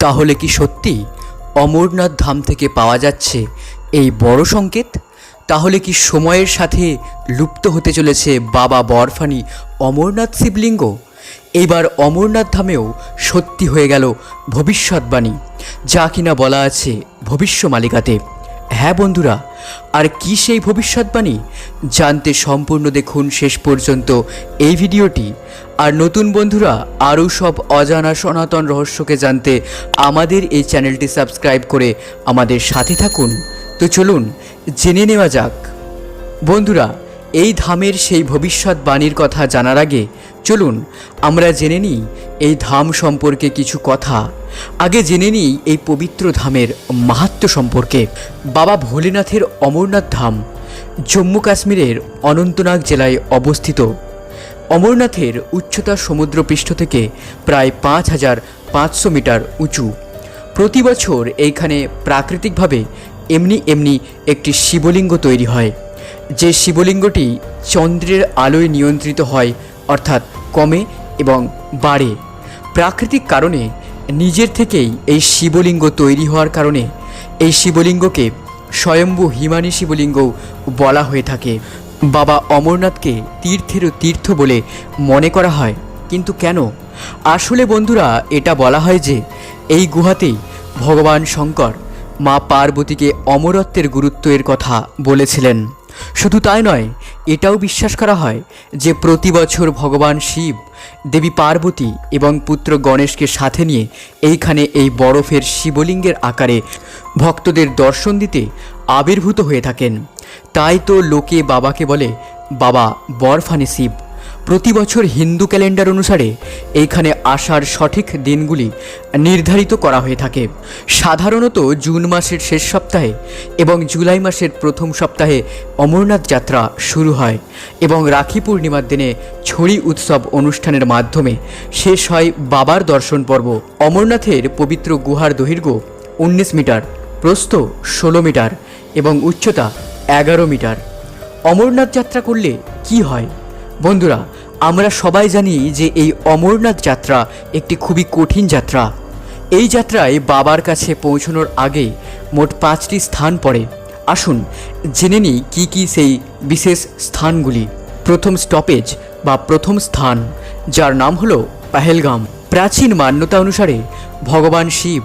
তাহলে কি সত্যি অমরনাথ ধাম থেকে পাওয়া যাচ্ছে এই বড় সংকেত? তাহলে কি সময়ের সাথে লুপ্ত হতে চলেছে বাবা বরফানি অমরনাথ শিবলিঙ্গ? এবার অমরনাথ ধামেও সত্যি হয়ে গেল ভবিষ্যৎবাণী, যা কিনা বলা আছে ভবিষ্য মালিকাতে। হ্যাঁ বন্ধুরা, আর কি সেই ভবিষ্যৎবাণী? জানতে সম্পূর্ণ দেখুন শেষ পর্যন্ত এই ভিডিওটি। আর নতুন বন্ধুরা, আরও সব অজানা সনাতন রহস্যকে জানতে আমাদের এই চ্যানেলটি সাবস্ক্রাইব করে আমাদের সাথে থাকুন। তো চলুন, জেনে নেওয়া যাক। বন্ধুরা, এই ধামের সেই ভবিষ্যৎবাণীর কথা জানার আগে চলুন, আমরা জেনে নিই এই ধাম সম্পর্কে কিছু কথা। আগে জেনে নিই এই পবিত্র ধামের মাহাত্ম্য সম্পর্কে। বাবা ভোলেনাথের অমরনাথ ধাম জম্মু কাশ্মীরের অনন্তনাগ জেলায় অবস্থিত। অমরনাথের উচ্চতা সমুদ্রপৃষ্ঠ থেকে প্রায় পাঁচ হাজার পাঁচশো মিটার উঁচু। প্রতি বছর এইখানে প্রাকৃতিকভাবে এমনি এমনি একটি শিবলিঙ্গ তৈরি হয়। যে শিবলিঙ্গটি চন্দ্রের আলোয় নিয়ন্ত্রিত হয়, অর্থাৎ কমে এবং বাড়ে। প্রাকৃতিক কারণে নিজের থেকেই এই শিবলিঙ্গ তৈরি হওয়ার কারণে এই শিবলিঙ্গকে স্বয়ম্ভু হিমানী শিবলিঙ্গ বলা হয়ে থাকে। বাবা অমরনাথকে তীর্থেরও তীর্থ বলে মনে করা হয়। কিন্তু কেন? আসলে বন্ধুরা, এটা বলা হয় যে এই গুহাতেই ভগবান শঙ্কর মা পার্বতীকে অমরত্বের গুরুত্বের কথা বলেছিলেন। শুধু তাই নয়, এটাও বিশ্বাস করা হয় যে প্রতি বছর ভগবান শিব, দেবী পার্বতী এবং পুত্র গণেশকে সাথে নিয়ে এইখানে এই বরফের শিবলিঙ্গের আকারে ভক্তদের দর্শন দিতে আবির্ভূত হয়ে থাকেন। তাই তো লোকে বাবাকে বলে, বাবা, বরফানি শিব। প্রতি বছর হিন্দু ক্যালেন্ডার অনুসারে এইখানে আসার সঠিক দিনগুলি নির্ধারিত করা হয়ে থাকে। সাধারণত জুন মাসের শেষ সপ্তাহে এবং জুলাই মাসের প্রথম সপ্তাহে অমরনাথ যাত্রা শুরু হয় এবং রাখি পূর্ণিমার দিনে ছড়ি উৎসব অনুষ্ঠানের মাধ্যমে শেষ হয় বাবার দর্শন পর্ব। অমরনাথের পবিত্র গুহার দৈর্ঘ্য উনিশ মিটার, প্রস্থ ষোলো মিটার এবং উচ্চতা এগারো মিটার। অমরনাথ যাত্রা করলে কি হয়? বন্ধুরা আমরা সবাই জানি যে এই অমরনাথ যাত্রা একটি খুবই কঠিন যাত্রা। এই যাত্রায় বাবার কাছে পৌঁছানোর আগে মোট পাঁচটি স্থান পড়ে। আসুন, জেনে নিই কী কী সেই বিশেষ স্থানগুলি। প্রথম স্টপেজ বা প্রথম স্থান, যার নাম হলো পাহেলগাম। প্রাচীন মান্যতা অনুসারে ভগবান শিব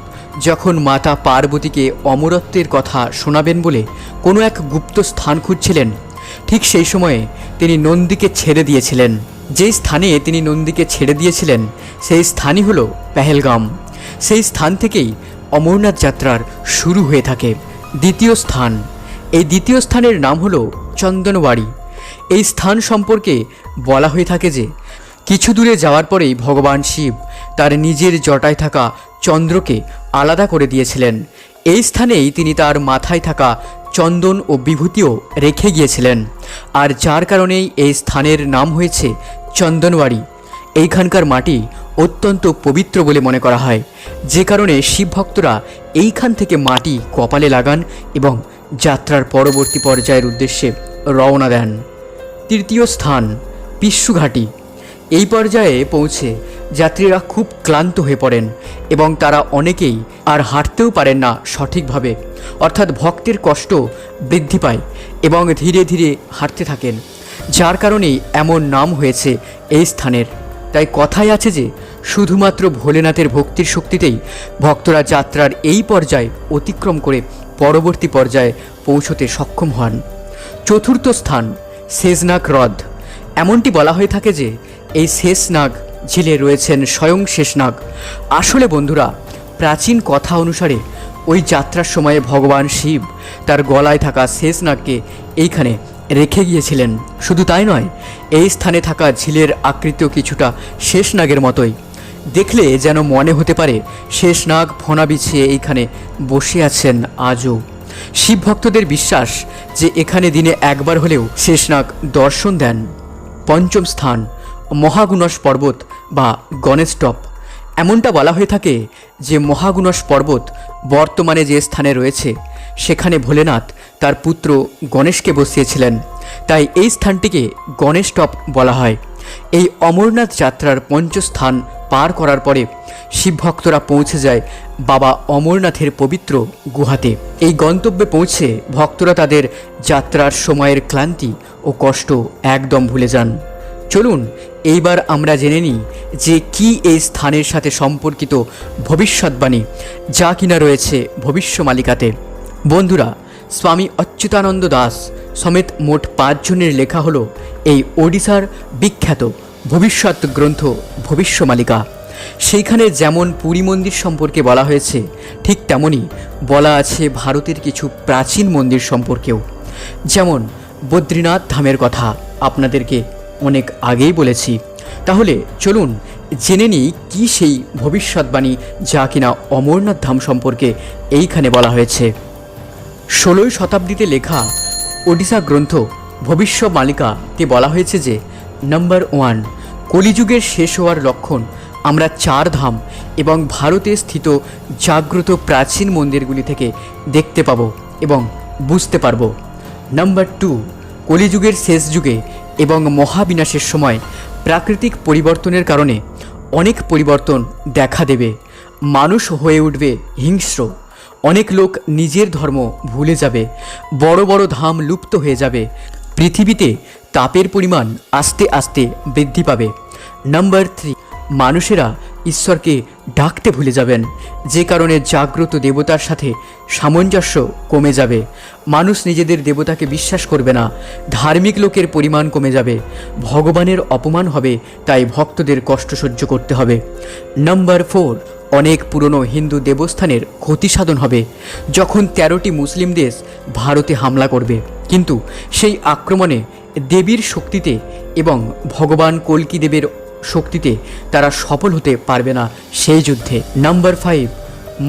যখন মাতা পার্বতীকে অমরত্বের কথা শোনাবেন বলে কোনো এক গুপ্ত স্থান খুঁজছিলেন, ঠিক সেই সময়ে তিনি নন্দীকে ছেড়ে দিয়েছিলেন। যেই স্থানে তিনি নন্দীকে ছেড়ে দিয়েছিলেন, সেই স্থানই হলো পেহেলগাম। সেই স্থান থেকেই অমরনাথ যাত্রার শুরু হয়ে থাকে। দ্বিতীয় স্থান। এই দ্বিতীয় স্থানের নাম হলো চন্দনবাড়ি এই স্থান সম্পর্কে বলা হয়ে থাকে যে, কিছু দূরে যাওয়ার পরেই ভগবান শিব তার নিজের জটায় থাকা চন্দ্রকে আলাদা করে দিয়েছিলেন। এই স্থানেই তিনি তার মাথায় থাকা চন্দন ও বিভূতিও রেখে গিয়েছিলেন। আর যার কারণেই এই স্থানের নাম হয়েছে চন্দনবাড়ি এইখানকার মাটি অত্যন্ত পবিত্র বলে মনে করা হয়। যে কারণে শিব ভক্তরা এইখান থেকে মাটি কপালে লাগান এবং যাত্রার পরবর্তী পর্যায়ের উদ্দেশ্যে রওনা দেন। তৃতীয় স্থান পিস্যুঘাটি এই পর্যায়ে পৌঁছে যাত্রীরা খুব ক্লান্ত হয়ে পড়েন এবং তারা অনেকেই আর হাঁটতেও পারেন না সঠিকভাবে। অর্থাৎ ভক্তের কষ্ট বৃদ্ধি পায় এবং ধীরে ধীরে হাঁটতে থাকেন, যার কারণেই এমন নাম হয়েছে এই স্থানের। তাই কথাই আছে যে, শুধুমাত্র ভোলেনাথের ভক্তির শক্তিতেই ভক্তরা যাত্রার এই পর্যায়ে অতিক্রম করে পরবর্তী পর্যায়ে পৌঁছতে সক্ষম হন। চতুর্থ স্থান, সেজনাক হ্রদ। এমনটি বলা হয়ে থাকে যে এই শেষনাগ ঝিলে রয়েছেন স্বয়ং শেষনাগ আসলে বন্ধুরা, প্রাচীন কথা অনুসারে ওই যাত্রার সময়ে ভগবান শিব তার গলায় থাকা শেষনাগকে এইখানে রেখে গিয়েছিলেন। শুধু তাই নয়, এই স্থানে থাকা ঝিলের আকৃতিও কিছুটা শেষনাগের মতোই। দেখলে যেন মনে হতে পারে শেষনাগ ফোনা বিছিয়ে এইখানে বসে আছেন আজও। শিব ভক্তদের বিশ্বাস যে এখানে দিনে একবার হলেও শেষনাগ দর্শন দেন। পঞ্চম স্থান। মহাগুণস পর্বত বা গণেশ টপ। এমনটা বলা হয়ে থাকে যে মহাগুণস পর্বত বর্তমানে যে স্থানে রয়েছে, সেখানে ভোলেনাথ তার পুত্র গণেশকে বসিয়েছিলেন। তাই এই স্থানটিকে গণেশ টপ বলা হয়। এই অমরনাথ যাত্রার পঞ্চস্থান পার করার পরে শিব ভক্তরা পৌঁছে যায় বাবা অমরনাথের পবিত্র গুহাতে। এই গন্তব্যে পৌঁছে ভক্তরা তাদের যাত্রার সময়ের ক্লান্তি ও কষ্ট একদম ভুলে যান। চলুন, এইবার আমরা জেনে নিই যে কি এই স্থানের সাথে সম্পর্কিত ভবিষ্যৎবাণী, যা কিনা রয়েছে ভবিষ্যমালিকাতে বন্ধুরা, স্বামী অচ্যুতানন্দ দাস সমেত মোট পাঁচজনের লেখা হলো এই ওড়িশার বিখ্যাত ভবিষ্যৎ গ্রন্থ ভবিষ্যমালিকা সেইখানে যেমন পুরী মন্দির সম্পর্কে বলা হয়েছে, ঠিক তেমনই বলা আছে ভারতের কিছু প্রাচীন মন্দির সম্পর্কেও। যেমন বদ্রীনাথ ধামের কথা আপনাদেরকে অনেক আগেই বলেছি। তাহলে চলুন জেনে নিই কী সেই ভবিষ্যৎবাণী যা কিনা অমরনাথ ধাম সম্পর্কে এইখানে বলা হয়েছে। ষোলোই শতাব্দীতে লেখা ওডিশা গ্রন্থ ভবিষ্য মালিকাতে বলা হয়েছে যে নাম্বার ওয়ান কলিযুগের শেষ হওয়ার লক্ষণ, আমরা চার ধাম এবং ভারতে স্থিত জাগ্রত প্রাচীন মন্দিরগুলি থেকে দেখতে পাব এবং বুঝতে পারব। নাম্বার টু কলিযুগের শেষ যুগে এবং মহাবিনাশের সময় প্রাকৃতিক পরিবর্তনের কারণে অনেক পরিবর্তন দেখা দেবে। মানুষ হয়ে উঠবে হিংস্র। অনেক লোক নিজের ধর্ম ভুলে যাবে। বড় বড় ধাম লুপ্ত হয়ে যাবে। পৃথিবীতে তাপের পরিমাণ আস্তে আস্তে বৃদ্ধি পাবে। নাম্বার থ্রি, মানুষেরা ঈশ্বরকে ডাকতে ভুলে যাবেন। যে কারণে জাগ্রত দেবতার সাথে সামঞ্জস্য কমে যাবে। মানুষ নিজেদের দেবতাকে বিশ্বাস করবে না। ধার্মিক লোকের পরিমাণ কমে যাবে। ভগবানের অপমান হবে, তাই ভক্তদের কষ্ট সহ্য করতে হবে। নাম্বার ফোর, অনেক পুরনো হিন্দু দেবস্থানের ক্ষতি সাধন হবে। যখন তেরোটি মুসলিম দেশ ভারতে হামলা করবে। কিন্তু সেই আক্রমণে দেবীর শক্তিতে এবং ভগবান কল্কি দেবের শক্তিতে তারা সফল হতে পারবে না সেই যুদ্ধে। নাম্বার ফাইভ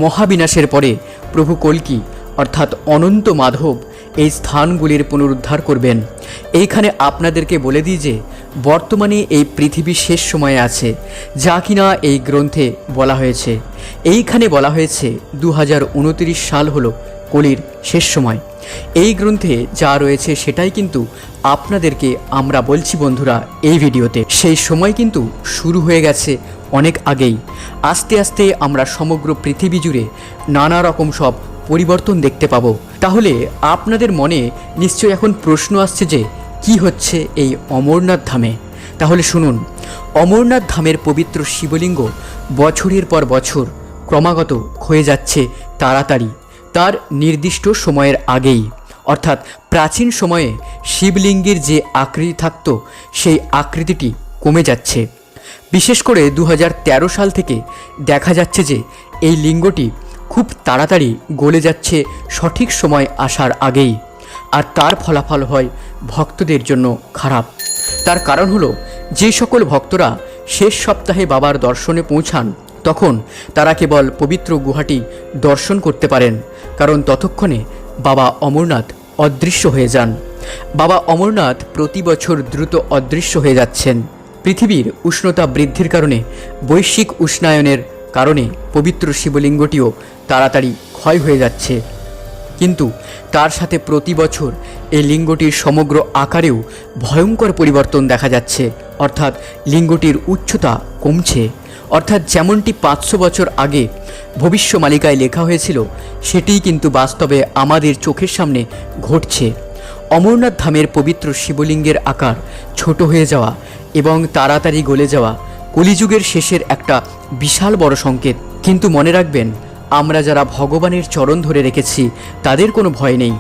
মহাবিনাশের পরে প্রভু কল্কি, অর্থাৎ অনন্ত মাধব, এই স্থানগুলির পুনরুদ্ধার করবেন। এইখানে আপনাদেরকে বলে দিই যে, বর্তমানে এই পৃথিবী শেষ সময়ে আছে, যা কিনা এই গ্রন্থে বলা হয়েছে। এইখানে বলা হয়েছে দু সাল হলো কলির শেষ সময়। এই গ্রন্থে যা রয়েছে সেটাই কিন্তু আপনাদেরকে আমরা বলছি, বন্ধুরা, এই ভিডিওতে। সেই সময় কিন্তু শুরু হয়ে গেছে অনেক আগেই। আস্তে আস্তে আমরা সমগ্র পৃথিবী জুড়ে নানা রকম সব পরিবর্তন দেখতে পাবো। তাহলে আপনাদের মনে নিশ্চয়ই এখন প্রশ্ন আসছে যে, কি হচ্ছে এই অমরনাথ ধামে? তাহলে শুনুন, অমরনাথ ধামের পবিত্র শিবলিঙ্গ বছরের পর বছর ক্রমাগত ক্ষয়ে যাচ্ছে তাড়াতাড়ি। তার নির্দিষ্ট সময়ের আগেই। অর্থাৎ প্রাচীন সময়ে শিবলিঙ্গের যে আকৃতি থাকতো, সেই আকৃতিটি কমে যাচ্ছে। বিশেষ করে দু হাজার তেরো সাল থেকে দেখা যাচ্ছে যে এই লিঙ্গটি খুব তাড়াতাড়ি গলে যাচ্ছে সঠিক সময় আসার আগেই। আর তার ফলাফল হয় ভক্তদের জন্য খারাপ। তার কারণ হলো, যে সকল ভক্তরা শেষ সপ্তাহে বাবার দর্শনে পৌঁছান, তখন তারা কেবল পবিত্র গুহাটি দর্শন করতে পারেন, কারণ ততক্ষণে বাবা অমরনাথ অদৃশ্য হয়ে যান। বাবা অমরনাথ প্রতি বছর দ্রুত অদৃশ্য হয়ে যাচ্ছেন। পৃথিবীর উষ্ণতা বৃদ্ধির কারণে, বৈশ্বিক উষ্ণায়নের কারণে পবিত্র শিবলিঙ্গটিও তাড়াতাড়ি ক্ষয় হয়ে যাচ্ছে। কিন্তু তার সাথে প্রতি বছর এই লিঙ্গটির সমগ্র আকারেও ভয়ঙ্কর পরিবর্তন দেখা যাচ্ছে। অর্থাৎ লিঙ্গটির উচ্চতা কমছে। অর্থাৎ যেমনটি পাঁচশো বছর আগে ভবিষ্য মালিকায় লেখা হয়েছিল, সেটিই কিন্তু বাস্তবে আমাদের চোখের সামনে ঘটছে। অমরনাথ ধামের পবিত্র শিবলিঙ্গের আকার, ছোট হয়ে যাওয়া এবং তাড়াতাড়ি গলে যাওয়া কলিযুগের শেষের একটা বিশাল বড় সংকেত। কিন্তু মনে রাখবেন, আমরা যারা ভগবানের চরণ ধরে রেখেছি, তাদের কোনো ভয় নেই।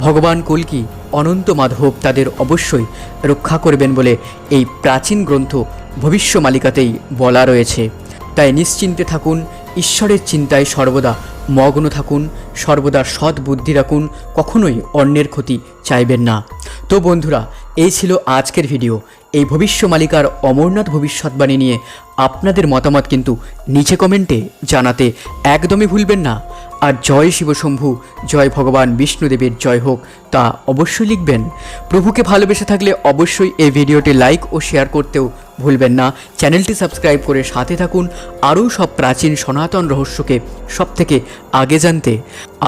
ভগবান কল্কি অনন্ত মাধব তাদের অবশ্যই রক্ষা করবেন বলে এই প্রাচীন গ্রন্থ ভবিষ্য মালিকাতেই বলা রয়েছে। তাই নিশ্চিন্তে থাকুন, ঈশ্বরের চিন্তায় সর্বদা মগ্ন থাকুন, সর্বদা সৎ বুদ্ধি রাখুন, কখনোই অন্যের ক্ষতি চাইবেন না। তো বন্ধুরা, এই ছিল আজকের ভিডিও। এই ভবিষ্য মালিকার অমরনাথ ভবিষ্যৎবাণী নিয়ে আপনাদের মতামত কিন্তু নিচে কমেন্টে জানাতে একদমই ভুলবেন না। আর জয় শিবশম্ভু, জয় ভগবান বিষ্ণুদেবের জয় হোক, তা অবশ্যই লিখবেন। প্রভুকে ভালোবেসে থাকলে অবশ্যই এই ভিডিওটি লাইক ও শেয়ার করতেও ভুলবেন না। চ্যানেলটি সাবস্ক্রাইব করে সাথে থাকুন। আরও সব প্রাচীন সনাতন রহস্যকে সব থেকে আগে জানতে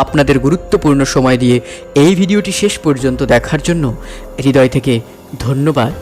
আপনাদের গুরুত্বপূর্ণ সময় দিয়ে এই ভিডিওটি শেষ পর্যন্ত দেখার জন্য হৃদয় থেকে ধন্যবাদ।